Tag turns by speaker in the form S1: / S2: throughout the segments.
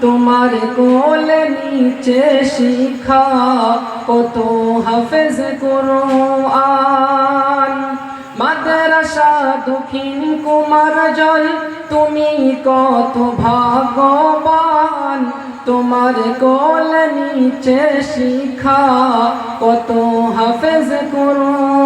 S1: তোমার কোল নিচে শিখা, কত হাফেজ করো আন মাদ্রাসা দক্ষিণ কুমার জল, তুমি কত ভাগবান তোমার কোল নিচে শিখা, কত হাফেজ কোরআন।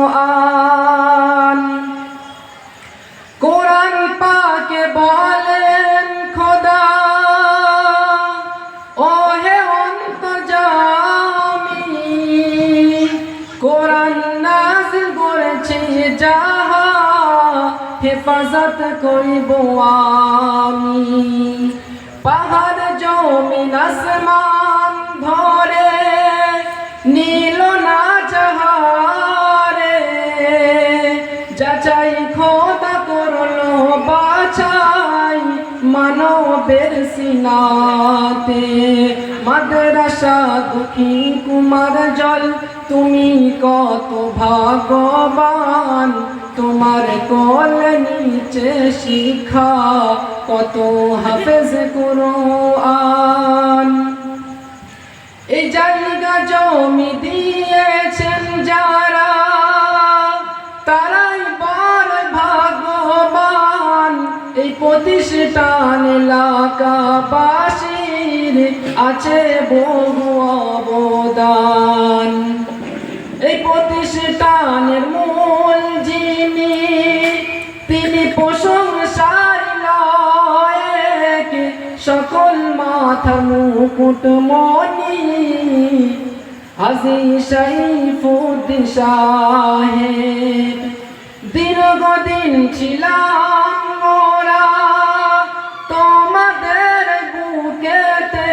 S1: হেফাজত করিব আমি। পাহাড় জমিন আসমান ধরে, নীল না যাহারে। যাচাই খোদা করল, বাছাই মানবের সিনাতে। মাদ্রাসা দক্ষিণ কুমার জল, তুমি কত ভাগবান তোমার কল নিচে শিখা, কত হাফেজ কোরআন। এই জায়গা জমি দিয়েছেন যারা, তারাই বর ভাগবান এই প্রতিষ্ঠান এলাকাবাসীর আছে বহু অবদান। এই প্রতিষ্ঠানের মূল যিনি, তিনি প্রশংসার লায়ক, সকল মাথা মুকুট মনি। হাজি সাইফুদ্দিন সাহেব, দীর্ঘদিন ছিলাম মোরা তোমাদের বুকেতে।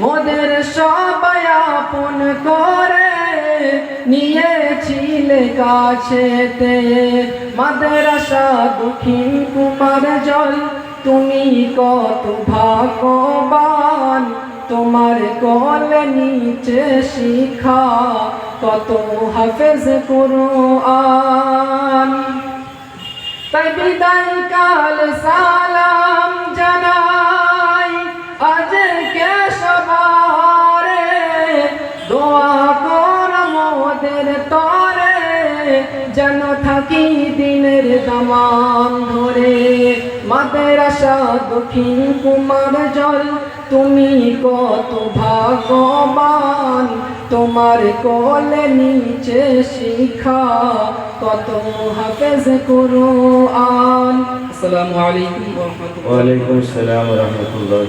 S1: মোদের নিয়েছিলে কাছেতে মাদ্রাসা দক্ষিণ কুমার জল, তুমি কত ভাগবান তোমার কল নিচে শিখা, কত হাফেজ কোরআন। তাই বিদায় কাল যেন থাকি দিনের দামান ধরে। মাদ্রাসা দক্ষিণ কুমার জল তুমি কত ভাগবান তোমার কোলে নিচে শিখা কত হাফেজ কোরআন। আসসালামু আলাইকুম ওয়া রাহমাতুল্লাহ।
S2: রহমতুল্লাহ